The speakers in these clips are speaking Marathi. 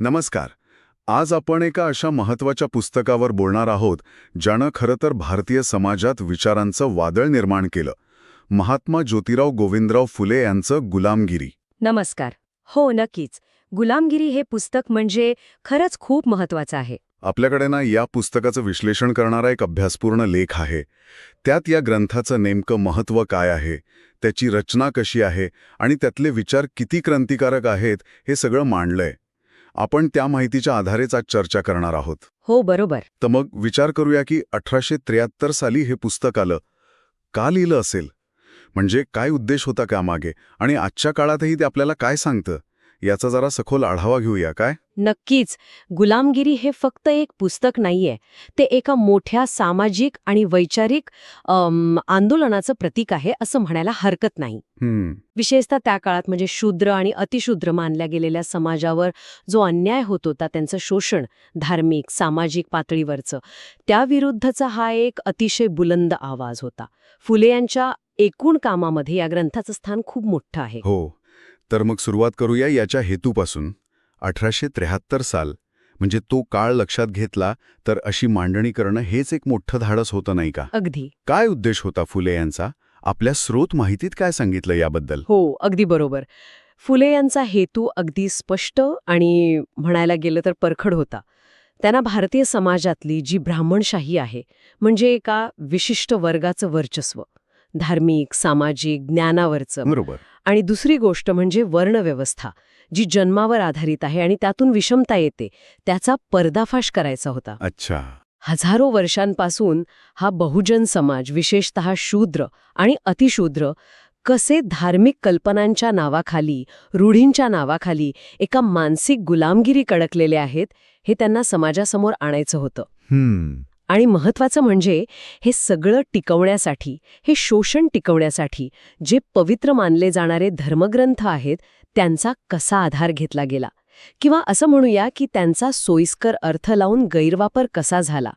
नमस्कार. आज आपण एका अशा महत्त्वाच्या पुस्तकावर बोलणार आहोत ज्यानं खरं तर भारतीय समाजात विचारांचं वादळ निर्माण केलं. महात्मा ज्योतिराव गोविंदराव फुले यांचं गुलामगिरी. नमस्कार. हो नक्कीच. गुलामगिरी हे पुस्तक म्हणजे खरंच खूप महत्वाचं आहे. आपल्याकडे ना या पुस्तकाचं विश्लेषण करणारा एक अभ्यासपूर्ण लेख आहे. त्यात या ग्रंथाचं नेमकं महत्त्व काय आहे त्याची रचना कशी आहे आणि त्यातले विचार किती क्रांतिकारक आहेत हे सगळं मांडलंय. आपण त्या माहितीच्या आधारेच आज चर्चा करणार आहोत. हो बरोबर. तर मग विचार करूया की अठराशे त्र्याहत्तर साली हे पुस्तक आलं. का लिहिलं असेल? म्हणजे काय उद्देश होता त्यामागे? आणि आजच्या काळातही ते आपल्याला काय सांगतं? याचा जरा सखोल आढावा घेऊया काय? नक्कीच. गुलामगिरी हे फक्त एक पुस्तक नाहीये. ते एका मोठ्या सामाजिक आणि वैचारिक आंदोलनाचं प्रतीक आहे असं म्हणायला हरकत नाही. हम्म. विशेषतः त्या काळात म्हणजे शूद्र आणि अतिशूद्र मानल्या गेलेल्या समाजावर जो अन्याय होत होता त्यांचं शोषण धार्मिक सामाजिक पातळीवरचं त्याविरुद्धचा हा एक अतिशय बुलंद आवाज होता. फुले यांच्या एकूण कामामध्ये या ग्रंथाचं स्थान खूप मोठं आहे. हो. तर मग सुरुवात करूया याच्या हेतूपासून. अठराशे त्र्याहत्तर साल म्हणजे तो काळ लक्षात घेतला तर अशी मांडणी करणं हेच एक मोठं धाडस होतं नाही का? अगदी. काय उद्देश होता फुले यांचा? आपल्या स्रोत माहितीत काय सांगितलं याबद्दल? हो अगदी बरोबर. फुले यांचा हेतू अगदी स्पष्ट आणि म्हणायला गेलं तर परखड होता. त्यांना भारतीय समाजातली जी ब्राह्मणशाही आहे म्हणजे एका विशिष्ट वर्गाचं वर्चस्व. धार्मिक सामाजिक ज्ञानावरचं. बरोबर. आणि दुसरी गोष्ट म्हणजे वर्णव्यवस्था जी जन्मावर आधारित आहे आणि त्यातून विषमता येते त्याचा पर्दाफाश करायचा होता. अच्छा. हजारो वर्षांपासून हा बहुजन समाज विशेषतः शूद्र आणि अतिशूद्र कसे धार्मिक कल्पनांच्या नावाखाली रूढींच्या नावाखाली एका मानसिक गुलामगिरी कडकलेले आहेत हे त्यांना समाजासमोर आणायचं होतं. आणि महत्वाचं म्हणजे हे सगळं टिकवण्यासाठी हे शोषण टिकवण्यासाठी जे पवित्र मानले जाणारे धर्मग्रंथ आहेत त्यांचा कसा आधार घेतला गेला? किंवा असं म्हणूया की त्यांचा सोयीस्कर अर्थ लावून गैरवापर कसा झाला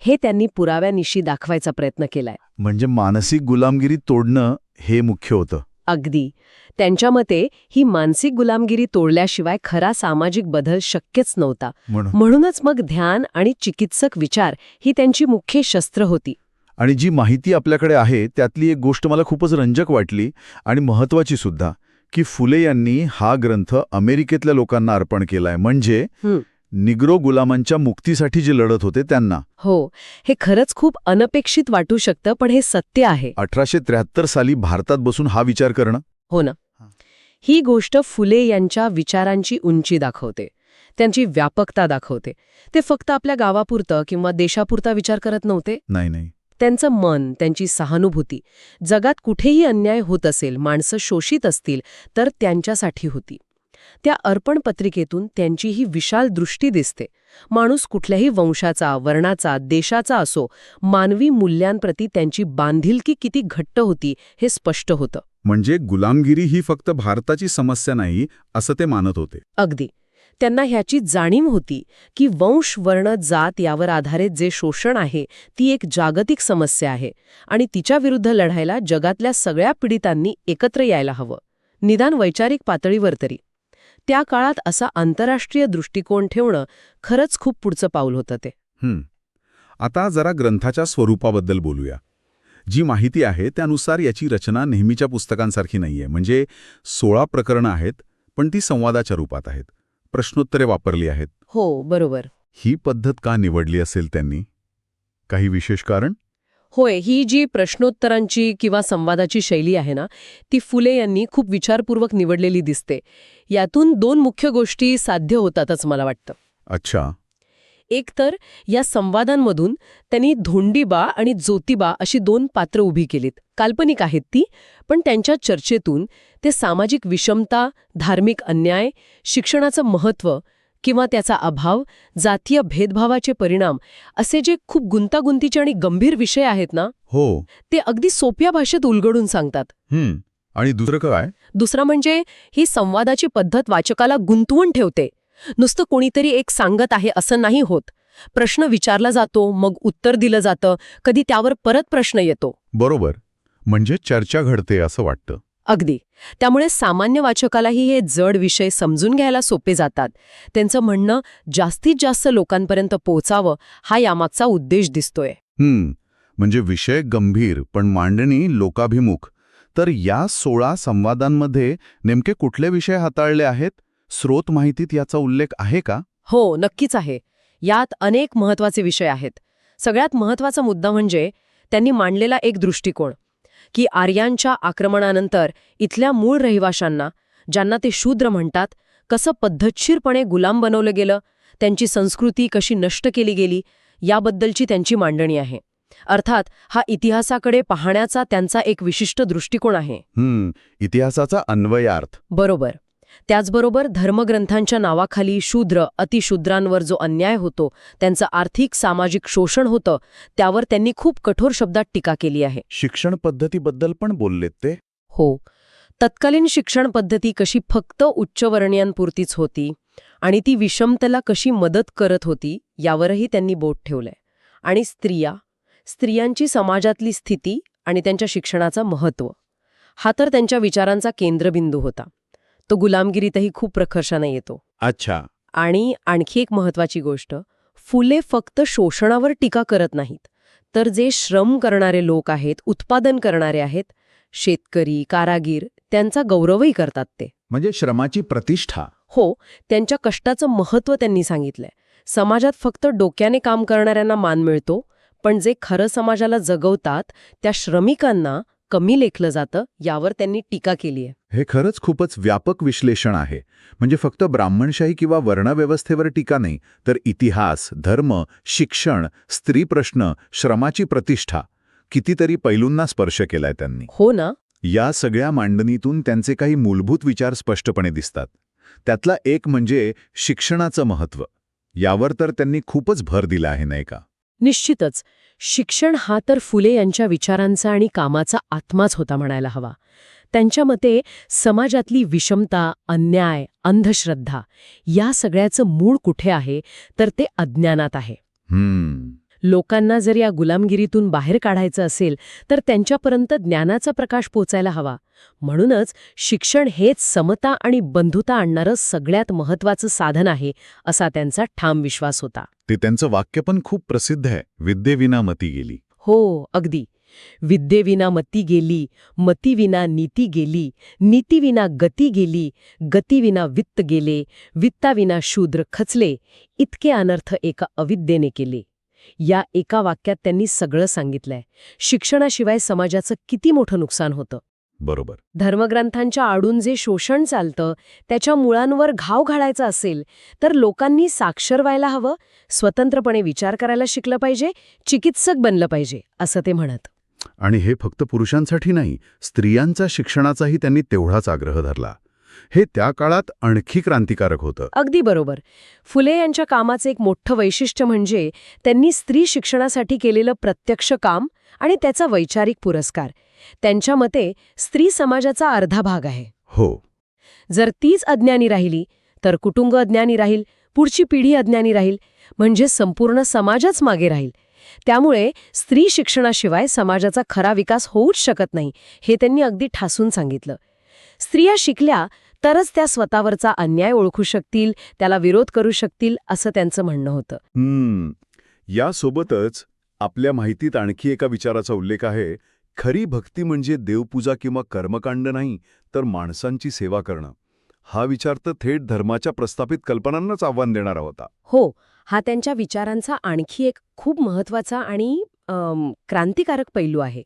हे त्यांनी पुराव्यानिशी दाखवायचा प्रयत्न केलाय. म्हणजे मानसिक गुलामगिरी तोडणं हे मुख्य होतं. अगदी. त्यांच्या मते ही मानसिक गुलामगिरी तोडल्याशिवाय खरा सामाजिक बदल शक्यच नव्हता. म्हणून. म्हणूनच मग ध्यान आणि चिकित्सक विचार ही त्यांची मुख्य शस्त्र होती. आणि जी माहिती आपल्याकडे आहे त्यातली एक गोष्ट मला खूपच रंजक वाटली आणि महत्वाची सुद्धा की फुले यांनी हा ग्रंथ अमेरिकेतल्या लोकांना अर्पण केलाय. म्हणजे. निग्रो गुलामांच्या मुक्तीसाठी जे लढत होते त्यांना. हो हे खरंच खूप अनपेक्षित वाटू शकतं पण हे सत्य आहे. अठराशे त्र्याहत्तर साली भारतात बसून हा विचार करणं? हो ना. हां. ही गोष्ट फुले यांच्या विचारांची उंची दाखवते. त्यांची व्यापकता दाखवते. ते फक्त आपल्या गावापुरतं किंवा देशापुरता विचार करत नव्हते? नाही नाही. त्यांचं मन त्यांची सहानुभूती. जगात कुठेही अन्याय होत असेल माणसं शोषित असतील तर त्यांच्यासाठी होती. त्या अर्पण पत्रिकेतून त्यांची ही विशाल दृष्टी दिसते. माणूस कुठल्याही वंशाचा वर्णाचा देशाचा असो मानवी मूल्यांप्रती त्यांची बांधिलकी किती घट्ट होती हे स्पष्ट होतं. म्हणजे गुलामगिरी ही फक्त भारताची समस्या नाही असं ते मानत होते. अगदी. त्यांना ह्याची जाणीव होती की वंश वर्ण जात यावर आधारित जे शोषण आहे ती एक जागतिक समस्या आहे आणि तिच्या विरुद्ध लढायला जगातल्या सगळ्या पीडितांनी एकत्र यायला हवं. निदान वैचारिक पातळीवर तरी. त्या काळात असा आंतरराष्ट्रीय दृष्टिकोन ठेवणं खरंच खूप पुढचं पाऊल होतं ते. आता जरा ग्रंथाच्या स्वरूपाबद्दल बोलूया. जी माहिती आहे त्यानुसार याची रचना नेहमीच्या पुस्तकांसारखी नाहीये. म्हणजे सोळा प्रकरणं आहेत पण ती संवादाच्या रूपात आहेत. प्रश्नोत्तरे वापरली आहेत. हो बरोबर. ही पद्धत का निवडली असेल त्यांनी? काही विशेष कारण? होय ही जी प्रश्नोत्तरांची किंवा संवादाची शैली आहे ना ती फुले यांनी खूप विचारपूर्वक निवडलेली दिसते. यातून दोन मुख्य गोष्टी साध्य होतातच मला वाटतं. अच्छा. एक तर या संवादांमधून त्यांनी धोंडीबा आणि ज्योतिबा अशी दोन पात्र उभी केलीत. काल्पनिक आहेत ती पण त्यांच्या चर्चेतून ते सामाजिक विषमता धार्मिक अन्याय शिक्षणाचं महत्त्व किंवा त्याचा अभाव जातीय भेदभावाचे परिणाम असे जे खूप गुंतागुंतीचे आणि गंभीर विषय आहेत ना हो. ते अगदी सोप्या भाषेत उलगडून सांगतात. आणि दुसरं काय? दुसरं म्हणजे ही संवादाची पद्धत वाचकाला गुंतवून ठेवते. नुसतं कोणीतरी एक सांगत आहे असं नाही होत. प्रश्न विचारला जातो मग उत्तर दिलं जातं कधी त्यावर परत प्रश्न येतो. बरोबर. म्हणजे चर्चा घडते असं वाटतं. अगदी. त्यामुळे सामान्य वाचकालाही हे जड विषय समजून घ्यायला सोपे जातात. त्यांचं म्हणणं जास्तीत जास्त लोकांपर्यंत पोहोचावं हा यामागचा उद्देश दिसतोय. हम्म. म्हणजे विषय गंभीर पण मांडणी लोकाभिमुख. तर या सोळा संवादांमध्ये नेमके कुठले विषय हाताळले आहेत? स्रोत माहितीत याचा उल्लेख आहे का? हो नक्कीच आहे. यात अनेक महत्त्वाचे विषय आहेत. सगळ्यात महत्त्वाचा मुद्दा म्हणजे त्यांनी मांडलेला एक दृष्टिकोन. की आर्यांच्या आक्रमणानंतर इथल्या मूळ रहिवाशांना ज्यांना ते शूद्र म्हणतात कसं पद्धतशीरपणे गुलाम बनवलं गेलं त्यांची संस्कृती कशी नष्ट केली गेली याबद्दलची त्यांची मांडणी आहे. अर्थात हा इतिहासाकडे पाहण्याचा त्यांचा एक विशिष्ट दृष्टिकोन आहे. हम्म इतिहासाचा अन्वयार्थ. बरोबर. त्याचबरोबर धर्मग्रंथांच्या नावाखाली शूद्र अतिशूद्रांवर जो अन्याय होतो त्यांचं आर्थिक सामाजिक शोषण होतं त्यावर त्यांनी खूप कठोर शब्दात टीका केली आहे. शिक्षण पद्धतीबद्दल पण बोललेत ते? हो. तत्कालीन शिक्षण पद्धती कशी फक्त उच्चवर्णीयांपुरतीच होती आणि ती विषमतेला कशी मदत करत होती यावरही त्यांनी बोट ठेवलंय. आणि स्त्रिया स्त्रियांची समाजातली स्थिती आणि त्यांच्या शिक्षणाचं महत्त्व. हा तर त्यांच्या विचारांचा केंद्रबिंदू होता. तो गुलामगिरीतही खूप प्रकर्षाने येतो. अच्छा. आणि आणखी एक महत्वाची गोष्ट फुले फक्त शोषणावर टीका करत नाहीत तर जे श्रम करणारे लोक आहेत उत्पादन करणारे आहेत शेतकरी कारागीर त्यांचा गौरवही करतात ते. म्हणजे श्रमाची प्रतिष्ठा. हो त्यांच्या कष्टाचं महत्त्व त्यांनी सांगितलंय. समाजात फक्त डोक्याने काम करणाऱ्यांना मान मिळतो पण जे खरं समाजाला जगवतात त्या श्रमिकांना कमी लेखलं जातं यावर त्यांनी टीका केली आहे. हे खरंच खूपच व्यापक विश्लेषण आहे. म्हणजे फक्त ब्राह्मणशाही किंवा वर्णव्यवस्थेवर टीका नाही तर इतिहास धर्म शिक्षण स्त्री प्रश्न श्रमाची प्रतिष्ठा कितीतरी पैलूंना स्पर्श केलाय त्यांनी. हो ना? या सगळ्या मांडणीतून त्यांचे काही मूलभूत विचार स्पष्टपणे दिसतात. त्यातला एक म्हणजे शिक्षणाचं महत्त्व. यावर तर त्यांनी खूपच भर दिला आहे नाही का? निश्चितच शिक्षण हा तर फुले यांच्या विचारांचा आणि कामाचा आत्माच होता म्हणायला हवा. त्यांच्या मते समाजातली विषमता अन्याय अंधश्रद्धा या सगळ्याचं मूळ कुठे आहे तर ते अज्ञानात आहे. हम्म. लोकांना जर या गुलामगिरीतून बाहेर काढायचं असेल तर त्यांच्यापर्यंत ज्ञानाचा प्रकाश पोचायला हवा. म्हणूनच शिक्षण हेच समता आणि बंधुता आणणारं सगळ्यात महत्वाचं साधन आहे असा त्यांचा ठाम विश्वास होता. ते त्यांचं वाक्य पण खूप प्रसिद्ध आहे विद्येविना मती गेली. हो अगदी. विद्येविना मती गेली मतीविना नीती गेली नीतीविना गती गेली गतीविना वित्त गेले वित्ताविना शूद्र खचले इतके अनर्थ एका अविद्येने केले. या एका वाक्यात त्यांनी सगळं सांगितलंय. शिक्षणाशिवाय समाजाचं किती मोठं नुकसान होतं? बरोबर. धर्मग्रंथांच्या आडून जे शोषण चालतं त्याच्या मुळांवर घाव घालायचा असेल तर लोकांनी साक्षर व्हायला हवं स्वतंत्रपणे विचार करायला शिकलं पाहिजे चिकित्सक बनलं पाहिजे असं ते म्हणत. आणि हे फक्त पुरुषांसाठी नाही स्त्रियांचा शिक्षणाचाही त्यांनी तेवढाच आग्रह धरला. हे त्या काळात आणखी क्रांतिकारक होतं. अगदी बरोबर. फुले यांच्या कामाचं एक मोठं वैशिष्ट्य म्हणजे त्यांनी स्त्री शिक्षणासाठी केलेलं प्रत्यक्ष काम आणि त्याचा वैचारिक पुरस्कार. त्यांच्या मते स्त्री समाजाचा अर्धा भाग आहे. हो. जर तीच अज्ञानी राहिली तर कुटुंब अज्ञानी राहील पुढची पिढी अज्ञानी राहील म्हणजे संपूर्ण समाजच मागे राहील. त्यामुळे स्त्री शिक्षणाशिवाय समाजाचा खरा विकास होऊच शकत नाही हे त्यांनी अगदी ठासून सांगितलं. स्त्रिया शिकल्या तरच त्या स्वतःवरचा अन्याय ओळखू शकतील त्याला विरोध करू शकतील असं त्यांचं म्हणणं होतं. हम्म. यासोबतच आपल्या माहितीत आणखी एका विचाराचा उल्लेख आहे खरी भक्ती म्हणजे देवपूजा किंवा कर्मकांड नाही तर माणसांची सेवा करणं. हा विचार तर थेट धर्माच्या प्रस्थापित कल्पनांनाच आव्हान देणारा होता. हो हा त्यांच्या विचारांचा आणखी एक खूप महत्त्वाचा आणि क्रांतिकारक पैलू आहे.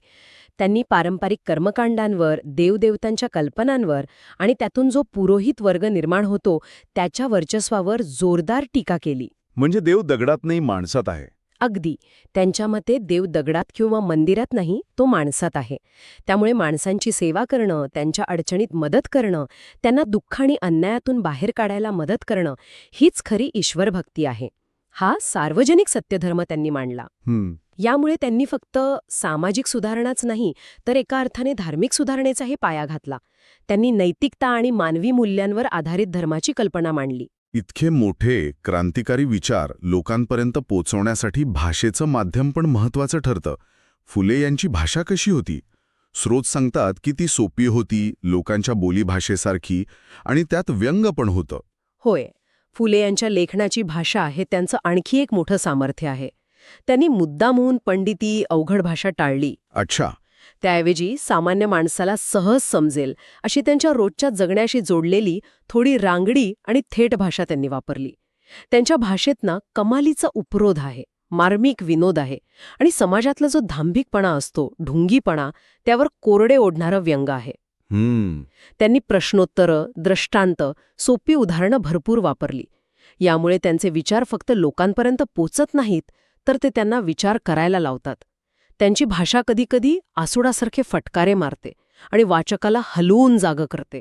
त्यांनी पारंपरिक कर्मकांडांवर देवदेवतांच्या कल्पनांवर आणि त्यातून जो पुरोहित वर्ग निर्माण होतो त्याच्या वर्चस्वावर जोरदार टीका केली. म्हणजे देव दगडात नाही माणसात आहे. अगदी. त्यांच्या मते देव दगडात किंवा मंदिरात नाही तो माणसात आहे. त्यामुळे माणसांची सेवा करणं त्यांच्या अडचणीत मदत करणं त्यांना दुःख आणि अन्यायातून बाहेर काढायला मदत करणं हीच खरी ईश्वरभक्ती आहे. हा सार्वजनिक सत्यधर्म त्यांनी मांडला. यामुळे त्यांनी फक्त सामाजिक सुधारणाच नाही तर एका अर्थाने धार्मिक सुधारणेचाही पाया घातला. त्यांनी नैतिकता आणि मानवी मूल्यांवर आधारित धर्माची कल्पना मांडली. इतके मोठे क्रांतिकारी विचार लोकांपर्यंत पोचवण्यासाठी भाषेचं माध्यम पण महत्वाचं ठरतं. फुले यांची भाषा कशी होती? स्रोत सांगतात की ती सोपी होती लोकांच्या बोलीभाषेसारखी आणि त्यात व्यंग पण होतं. होय फुले यांच्या लेखनाची भाषा हे त्यांचं आणखी एक मोठं सामर्थ्य आहे. त्यांनी मुद्दामहून पंडिती अवघड भाषा टाळली. अच्छा. त्याऐवजी सामान्य माणसाला सहज समजेल अशी त्यांच्या रोजच्या जगण्याशी जोडलेली थोडी रांगडी आणि थेट भाषा त्यांनी वापरली. त्यांच्या भाषेत ना कमालीचा उपरोध आहे मार्मिक विनोद आहे आणि समाजातला जो धांभिकपणा असतो ढुंगीपणा त्यावर कोरडे ओढणारं व्यंग आहे. हम्म. त्यांनी प्रश्नोत्तरं द्रष्टांत सोपी उदाहरणं भरपूर वापरली. यामुळे त्यांचे विचार फक्त लोकांपर्यंत पोचत नाहीत तर ते त्यांना विचार करायला लावतात. त्यांची भाषा कधीकधी आसुडासारखे फटकारे मारते आणि वाचकाला हलवून जागं करते.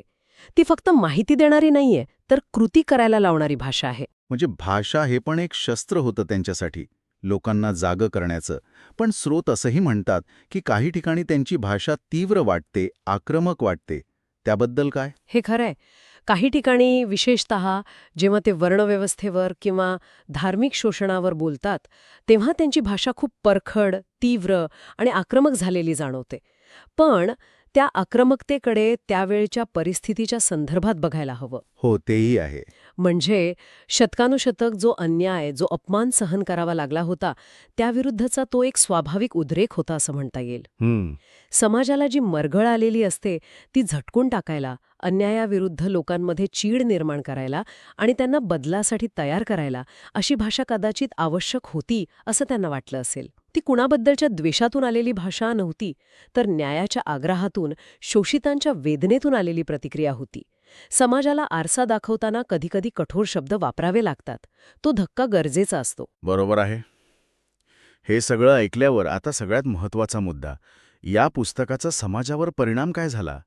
ती फक्त माहिती देणारी नाहीये तर कृती करायला लावणारी भाषा आहे. म्हणजे भाषा हे पण एक शस्त्र होतं त्यांच्यासाठी लोकांना जागं करण्याचं. पण स्रोत असंही म्हणतात की काही ठिकाणी त्यांची भाषा तीव्र वाटते आक्रमक वाटते. त्याबद्दल काय? हे खरंय. काही ठिकाणी विशेषत जेव्हा ते वर्णव्यवस्थेवर किंवा धार्मिक शोषणावर बोलतात तेव्हा त्यांची भाषा खूप परखड तीव्र आणि आक्रमक झालेली जाणवते. पण त्या आक्रमकतेकडे त्यावेळच्या परिस्थितीच्या संदर्भात बघायला हवं. हो तेही आहे. म्हणजे शतकानुशतक जो अन्याय जो अपमान सहन करावा लागला होता त्याविरुद्धचा तो एक स्वाभाविक उद्रेक होता असं म्हणता येईल. समाजाला जी मरगळ आलेली असते ती झटकून टाकायला अन्यायाविरुद्ध लोकांमध्ये चीड निर्माण करायला आणि त्यांना बदलासाठी तयार करायला अशी भाषा कदाचित आवश्यक होती असं त्यांना वाटलं असेल. ती कुणाबद्दलच्या द्वेषातून आलेली भाषा नव्हती तर न्यायाच्या आग्रहातून शोषितांच्या वेदनेतून आलेली प्रतिक्रिया होती. समाजाला आरसा दाखवताना कधीकधी कठोर शब्द वापरावे लागतात. तो धक्का गरजेचा असतो. बरोबर आहे. हे सगळं ऐकल्यावर आता सगळ्यात महत्त्वाचा मुद्दा या पुस्तकाचा समाजावर परिणाम काय झाला?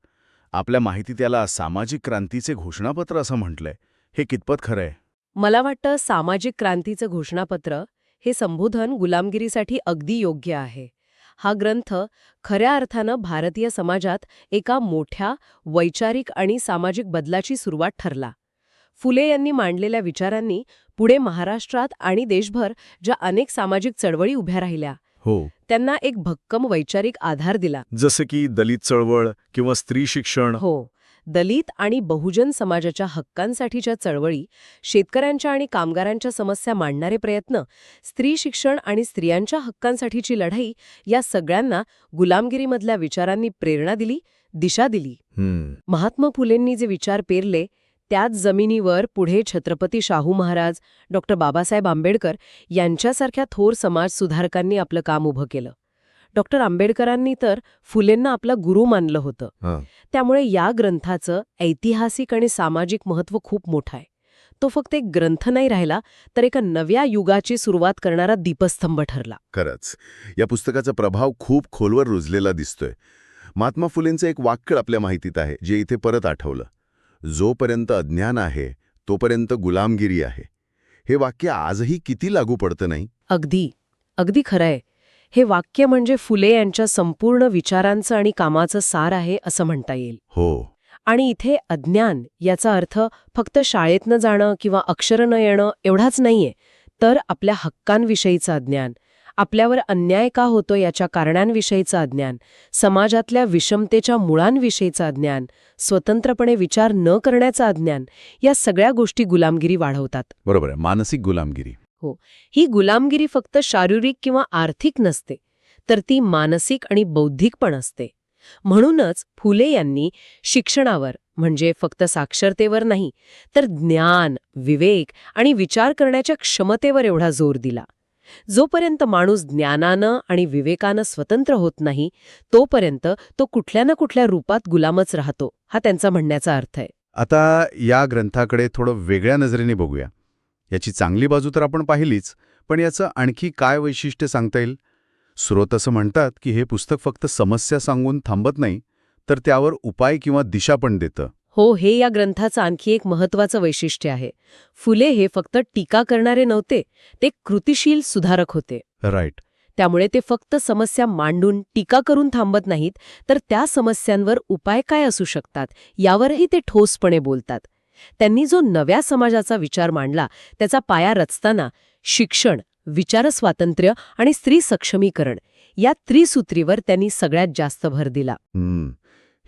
आपल्या माहिती त्याला सामाजिक क्रांतीचे घोषणापत्र असं म्हटलंय. हे कितपत खरंय मला वाटतं सामाजिक क्रांतीचं घोषणापत्र हे संबोधन गुलामगिरीसाठी अगदी योग्य आहे. हा ग्रंथ खऱ्या अर्थानं भारतीय समाजात एका मोठ्या वैचारिक आणि सामाजिक बदलाची सुरुवात ठरला. फुले यांनी मांडलेल्या विचारांनी पुढे महाराष्ट्रात आणि देशभर ज्या अनेक सामाजिक चळवळी उभ्या राहिल्या हो. त्यांना एक भक्कम वैचारिक आधार दिला. जसं की दलित चळवळ किंवा स्त्री शिक्षण हो. दलित आणि बहुजन समाजाच्या हक्कांसाठीच्या चळवळी शेतकऱ्यांच्या आणि कामगारांच्या समस्या मांडणारे प्रयत्न स्त्री शिक्षण आणि स्त्रियांच्या हक्कांसाठीची लढाई या सगळ्यांना गुलामगिरीमधल्या विचारांनी प्रेरणा दिली दिशा दिली. महात्मा फुलेंनी जे विचार पेरले त्याच जमिनीवर पुढे छत्रपती शाहू महाराज डॉक्टर बाबासाहेब आंबेडकर यांच्यासारख्या थोर समाजसुधारकांनी आपलं काम उभं केलं. डॉक्टर आंबेडकरांनी तर फुलेंना आपला गुरु मानलं होतं. त्यामुळे या ग्रंथाचं ऐतिहासिक आणि सामाजिक महत्त्व खूप मोठं आहे. तो फक्त एक ग्रंथ नाही राहिला तर एका नव्या युगाची सुरुवात करणारा दीपस्तंभ ठरला. खरंच. या पुस्तकाचा प्रभाव खूप खोलवर रुजलेला दिसतोय. महात्मा फुलेंचं एक वाक्य आपल्या माहितीत आहे जे इथे परत आठवलं. जोपर्यंत अज्ञान आहे तोपर्यंत गुलामगिरी आहे. हे वाक्य आजही किती लागू पडतं नाही? अगदी. अगदी खरंय हे वाक्य म्हणजे फुले यांच्या संपूर्ण विचारांचं आणि कामाचं सार आहे असं म्हणता येईल. हो. आणि इथे अज्ञान याचा अर्थ फक्त शाळेत न जाणं किंवा अक्षर न येणं एवढाच नाहीये तर आपल्या हक्कांविषयीचं अज्ञान आपल्यावर अन्याय का होतो याच्या कारणांविषयीचं अज्ञान समाजातल्या विषमतेच्या मुळांविषयीचं अज्ञान स्वतंत्रपणे विचार न करण्याचं अज्ञान या सगळ्या गोष्टी गुलामगिरी वाढवतात. बरोबर आहे मानसिक गुलामगिरी. हो. ही गुलामगिरी फक्त शारीरिक किंवा आर्थिक नसते तर ती मानसिक आणि बौद्धिक पण असते. म्हणूनच फुले यांनी शिक्षणावर म्हणजे फक्त साक्षरतेवर नाही तर ज्ञान विवेक आणि विचार करण्याच्या क्षमतेवर एवढा जोर दिला. जोपर्यंत माणूस ज्ञानानं आणि विवेकानं स्वतंत्र होत नाही तोपर्यंत तो कुठल्या ना कुठल्या रूपात गुलामच राहतो हा त्यांचा म्हणण्याचा अर्थ आहे. आता या ग्रंथाकडे थोडं वेगळ्या नजरेने बघूया. याची चांगली बाजू तर आपण पाहिलीच पण याचं आणखी काय वैशिष्ट्य सांगता येईल? स्रोत असं म्हणतात की हे पुस्तक फक्त समस्या सांगून थांबत नाही तर त्यावर उपाय किंवा दिशा पण देतं. हो हे या ग्रंथाचं आणखी एक महत्वाचं वैशिष्ट्य आहे. फुले हे फक्त टीका करणारे नव्हते ते कृतिशील सुधारक होते. राईट. त्यामुळे ते फक्त समस्या मांडून टीका करून थांबत नाहीत तर त्या समस्यांवर उपाय काय असू शकतात यावरही ते ठोसपणे बोलतात. त्यांनी जो नव्या समाजाचा विचार मांडला त्याचा पाया रचताना शिक्षण विचारस्वातंत्र्य आणि स्त्री सक्षमीकरण या त्रिसूत्रीवर त्यांनी सगळ्यात जास्त भर दिला.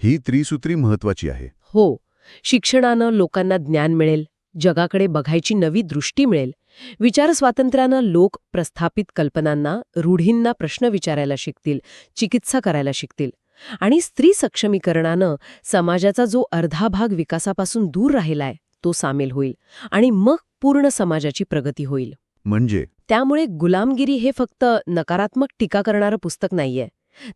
ही त्रिसूत्री महत्वाची आहे. हो. शिक्षणानं लोकांना ज्ञान मिळेल जगाकडे बघायची नवी दृष्टी मिळेल विचार स्वातंत्र्यानं लोक प्रस्थापित कल्पनांना रूढींना प्रश्न विचारायला शिकतील चिकित्सा करायला शिकतील. आणि स्त्री सक्षमीकरणानं समाजाचा जो अर्धा भाग विकासापासून दूर राहिलाय तो सामील होईल आणि मग पूर्ण समाजाची प्रगती होईल. म्हणजे? त्यामुळे गुलामगिरी हे फक्त नकारात्मक टीका करणारं पुस्तक नाहीये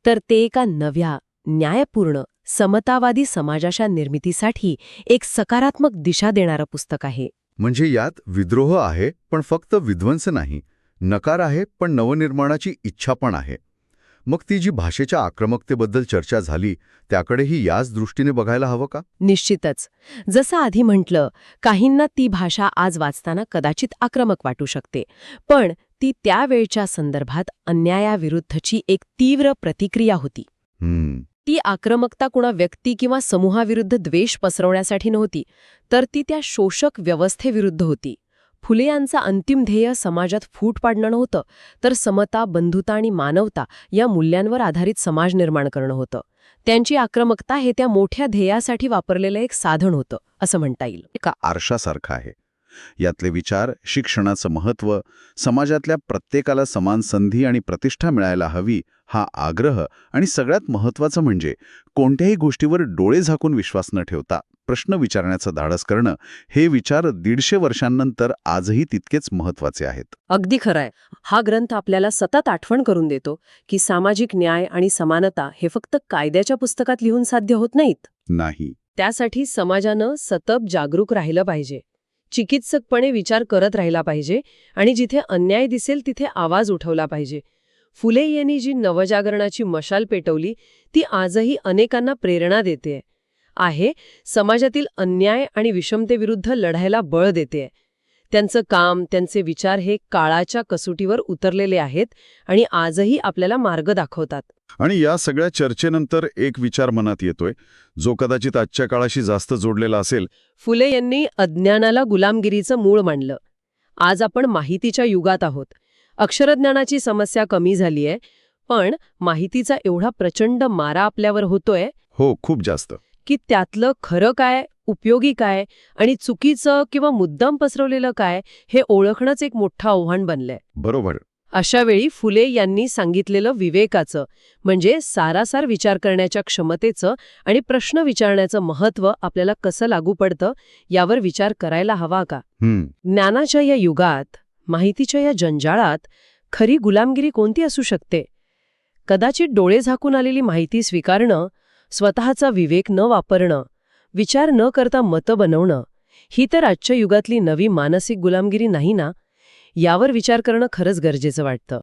तर ते एका नव्या न्यायपूर्ण समतावादी समाजाच्या निर्मितीसाठी एक सकारात्मक दिशा देणारं पुस्तक आहे. म्हणजे यात विद्रोह आहे पण फक्त विध्वंस नाही. नकार आहे पण नवनिर्माणाची इच्छा पण आहे. मग ती जी भाषेच्या आक्रमकतेबद्दल चर्चा झाली त्याकडेही याच दृष्टीने बघायला हवं का? निश्चितच. जसं आधी म्हटलं काहींना ती भाषा आज वाचताना कदाचित आक्रमक वाटू शकते पण ती त्यावेळच्या संदर्भात अन्यायाविरुद्धची एक तीव्र प्रतिक्रिया होती. ती आक्रमकता कुणा व्यक्ती किंवा समूहाविरुद्ध द्वेष पसरवण्यासाठी नव्हती तर ती त्या शोषक व्यवस्थेविरुद्ध होती. फुले यांचं अंतिम ध्येय समाजात फूट पाडणं नव्हतं तर समता बंधुता आणि मानवता या मूल्यांवर आधारित समाज निर्माण करणं होतं. त्यांची आक्रमकता हे त्या मोठ्या ध्येयासाठी वापरलेलं एक साधन होतं असं म्हणता येईल. एका आरशासारखं आहे. यातले विचार शिक्षणाचं महत्त्व समाजातल्या प्रत्येकाला समान संधी आणि प्रतिष्ठा मिळायला हवी हा आग्रह आणि सगळ्यात महत्त्वाचं म्हणजे कोणत्याही गोष्टीवर डोळे झाकून विश्वास न ठेवता प्रश्न विचारण्याचं धाडस करणं हे विचार दीडशे वर्षांनंतर आजही तितकेच महत्त्वाचे आहेत. अगदी खरंय. हा ग्रंथ आपल्याला सतत आठवण करून देतो की सामाजिक न्याय आणि समानता हे फक्त कायद्याच्या पुस्तकात लिहून साध्य होत नाहीत. नाही. त्यासाठी समाजानं सतत जागरूक राहिलं पाहिजे. चिकित्सकपणे विचार करत राहिला पाहिजे आणि जिथे अन्याय दिसेल तिथे आवाज उठवला पाहिजे. फुले यांनी जी नवजागरणाची मशाल पेटवली ती आजही अनेकांना प्रेरणा देते आहे समाजातील अन्याय आणि विषमतेविरुद्ध लढायला बळ देते त्यांचं काम त्यांचे विचार हे काळाच्या कसोटीवर उतरलेले आहेत आणि आजही आपल्याला मार्ग दाखवतात. आणि या सगळ्या चर्चेनंतर एक विचार मनात येतोय जो कदाचित आजच्या काळाशी जास्त जोडलेला असेल. फुले यांनी अज्ञानाला गुलामगिरीचं मूळ मांडलं. आज आपण माहितीच्या युगात आहोत. अक्षरज्ञानाची समस्या कमी झालीय पण माहितीचा एवढा प्रचंड मारा आपल्यावर होतोय हो खूप जास्त. की त्यातलं खरं काय उपयोगी काय आणि चुकीचं किंवा मुद्दाम पसरवलेलं काय हे ओळखणंच एक मोठं आव्हान बनलंय. बरोबर. अशा वेळी फुले यांनी सांगितलेलं विवेकाचं म्हणजे सारासार विचार करण्याच्या क्षमतेचं आणि प्रश्न विचारण्याचं महत्त्व आपल्याला कसं लागू पडतं यावर विचार करायला हवा का? ज्ञानाच्या या युगात माहितीच्या या जंजाळात खरी गुलामगिरी कोणती असू शकते? कदाचित डोळे झाकून आलेली माहिती स्वीकारणं स्वतःचा विवेक न वापरणं विचार न करता मतं बनवणं ही तर आजच्या युगातली नवी मानसिक गुलामगिरी नाही ना? यावर विचार करणं खरंच गरजेचं वाटतं.